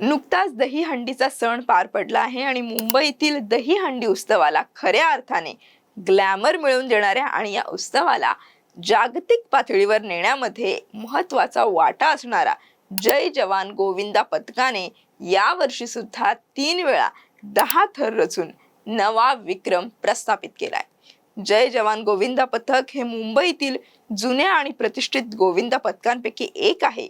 नुकताच दहीहंडीचा सण पार पडला आहे आणि मुंबईतील दहीहंडी उत्सवाला खऱ्या अर्थाने ग्लॅमर मिळवून देणाऱ्या आणि या उत्सवाला जागतिक पातळीवर नेण्यामध्ये महत्त्वाचा वाटा असणारा जय जवान गोविंदा पथकाने यावर्षी सुद्धा तीन वेळा दहा थर रचून नवा विक्रम प्रस्थापित केलाय. जय जवान गोविंदा पथक हे मुंबईतील जुन्या आणि प्रतिष्ठित गोविंदा पथकांपैकी एक आहे.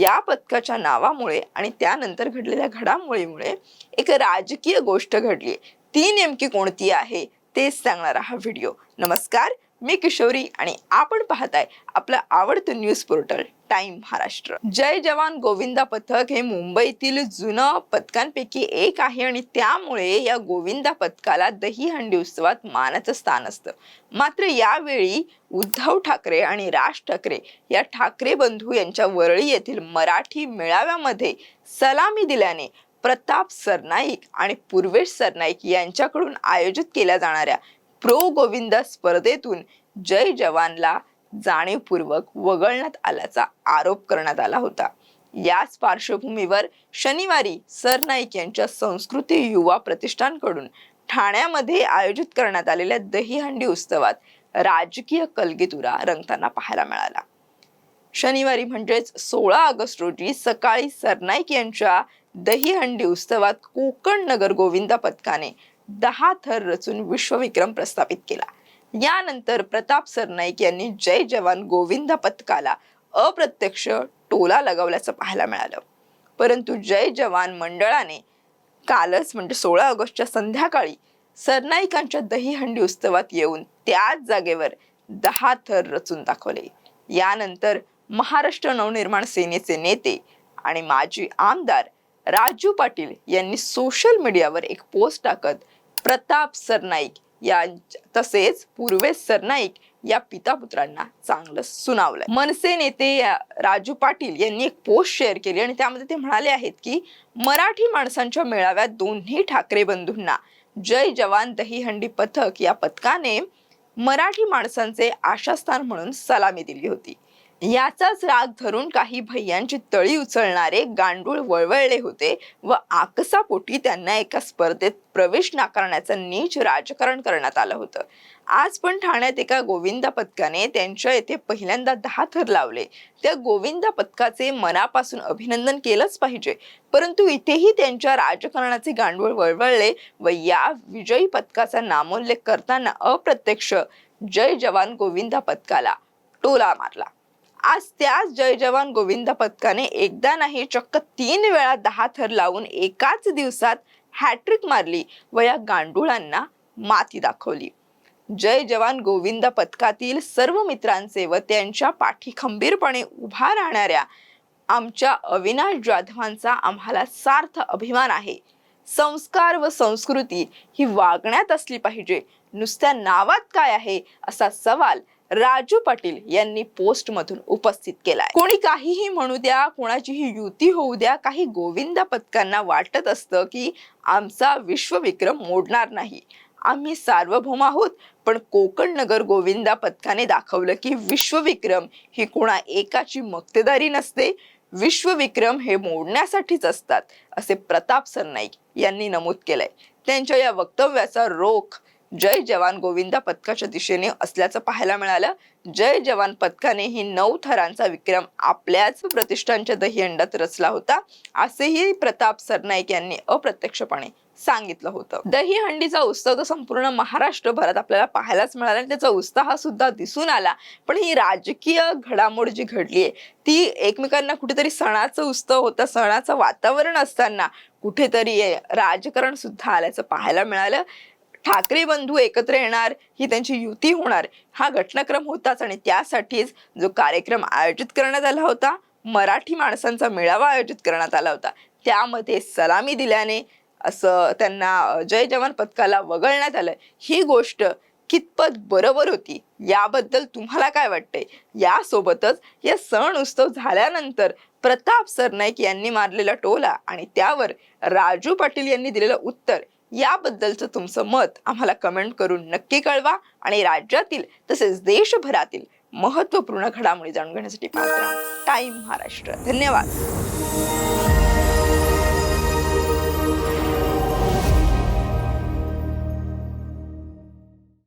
या पथकाच्या नावामुळे आणि त्यानंतर घडलेल्या घडामोडीमुळे एक राजकीय गोष्ट घडली. ती नेमकी कोणती आहे? तेच सांगणारा हा व्हिडिओ. नमस्कार मी किशोरी आणि आपण पाहताय आपलं आवडतं news portal time Maharashtra. Jai Jawan Govinda Pathak हे मुंबईतील जुनं पथकांपैकी एक आहे आणि त्यामुळे या गोविंदा पथकाला दहीहंडी उत्सवात मानाचं स्थान असतं. मात्र यावेळी उद्धव ठाकरे आणि राज ठाकरे या ठाकरे बंधू यांच्या वरळी येथील मराठी मेळाव्यामध्ये सलामी दिल्याने प्रताप सरनाईक आणि पूर्वेश सरनाईक यांच्याकडून आयोजित केल्या जाणाऱ्या प्रो गोविंदा स्पर्धेतून जय जवानला जाणीवपूर्वक वगळण्यात आल्याचा आरोप करण्यात आला होता. याच पार्श्वभूमीवर शनिवारी सरनाईक यांच्या संस्कृती युवा प्रतिष्ठानकडून ठाण्यामध्ये आयोजित करण्यात आलेल्या दहीहंडी उत्सवात राजकीय कलगीतुरा रंगताना पाहायला मिळाला. शनिवारी म्हणजेच सोळा ऑगस्ट रोजी सकाळी सरनाईक यांच्या दहीहंडी उत्सवात कोकण नगर गोविंदा पथकाने दहा थर रचून विश्वविक्रम प्रस्थापित केला. यानंतर प्रताप सरनाईक यांनी जय जवान गोविंदा पथकाला अप्रत्यक्ष टोला लगावल्याचं पाहायला मिळालं. परंतु जय जवान मंडळाने कालच म्हणजे सोळा ऑगस्टच्या संध्याकाळी सरनाईकांच्या दहीहंडी उत्सवात येऊन त्याच जागेवर दहा थर रचून दाखवले. यानंतर महाराष्ट्र नवनिर्माण सेनेचे नेते आणि माजी आमदार राजू पाटील यांनी सोशल मीडियावर एक पोस्ट टाकत प्रताप सरनाईक या तसेच पूर्वेश सरनाईक या पिता पुत्रांना चांगलं सुनावलं मनसे नेते राजू पाटील यांनी एक पोस्ट शेअर केली आणि त्यामध्ये ते म्हणाले आहेत की मराठी माणसांच्या मेळाव्यात दोन्ही ठाकरे बंधूंना जय जवान दहीहंडी पथक या पथकाने मराठी माणसांचे आशास्थान म्हणून सलामी दिली होती. याचाच राग धरून काही भैयांची तळी उचलणारे गांडूळ वळवळले होते व आकसापोटी त्यांना एका स्पर्धेत प्रवेश नाकारण्याचं नीच राजकारण करण्यात आलं होतं. आज पण ठाण्यात एका गोविंदा पथकाने त्यांच्या येथे पहिल्यांदा दहा थर लावले. त्या गोविंदा पथकाचे मनापासून अभिनंदन केलंच पाहिजे. परंतु इथेही त्यांच्या राजकारणाचे गांडूळ वळवळले व या विजयी पथकाचा नामोल्लेख करताना अप्रत्यक्ष जय जवान गोविंदा पथकाला टोला मारला. आज त्याच जय जवान गोविंद पथकाने एकदा नाही चक्क तीन वेळा दहा थर लावून एकाच दिवसात हॅट्रिक मारली व या गांडुळांना माती दाखवली. जय जवान गोविंद पथकातील सर्व मित्रांचे व त्यांच्या पाठी खंबीरपणे उभा राहणाऱ्या आमच्या अविनाश जाधवांचा आम्हाला सार्थ अभिमान आहे. संस्कार व संस्कृती ही वागण्यात असली पाहिजे. नुसत्या नावात काय आहे असा सवाल राजू पाटील यांनी पोस्ट मधून उपस्थित केलाय. कोणी काहीही म्हणू द्या कोणाचीही युती होऊ द्या काही गोविंदा पथकांना वाटत असतं की आमचा विश्वविक्रम मोडणार नाही. आम्ही सार्वभौम आहोत पण कोकण नगर गोविंदा पथकाने दाखवलं की विश्वविक्रम ही कोणा एकाची मक्तेदारी नसते. विश्वविक्रम हे मोडण्यासाठीच असतात असे प्रताप सरनाईक यांनी नमूद केलंय. त्यांच्या या वक्तव्याचा रोख जय जवान गोविंदा पथकाच्या दिशेने असल्याचं पाहायला मिळालं. जय जवान पथकाने ही नऊ थरांचा विक्रम आपल्याच प्रतिष्ठानच्या दहीहंडात रचला होता असेही प्रताप सरनाईक यांनी अप्रत्यक्षपणे सांगितलं होतं. दहीहंडीचा उत्सव तर संपूर्ण महाराष्ट्रभरात आपल्याला पाहायलाच मिळाला आणि त्याचा उत्साह सुद्धा दिसून आला. पण ही राजकीय घडामोड जी घडली आहे ती एकमेकांना कुठेतरी सणाचं उत्सव होता सणाचं वातावरण असताना कुठेतरी राजकारण सुद्धा आल्याचं पाहायला मिळालं. ठाकरे बंधू एकत्र येणार ही त्यांची युती होणार हा घटनाक्रम होताच आणि त्यासाठीच जो कार्यक्रम आयोजित करण्यात आला होता मराठी माणसांचा मेळावा आयोजित करण्यात आला होता त्यामध्ये सलामी दिल्याने असं त्यांना जय जवान पथकाला वगळण्यात आलं. ही गोष्ट कितपत बरोबर होती याबद्दल तुम्हाला काय वाटतंय? यासोबतच या सण उत्सव झाल्यानंतर प्रताप सरनाईक यांनी मारलेला टोला आणि त्यावर राजू पाटील यांनी दिलेलं उत्तर याबद्दलचं तुमचं मत आम्हाला कमेंट करून नक्की कळवा आणि राज्यातील तसेच देशभरातील महत्त्वपूर्ण घडामोडी जाणून घेण्यासाठी पात्र राहा. टाइम महाराष्ट्र. धन्यवाद.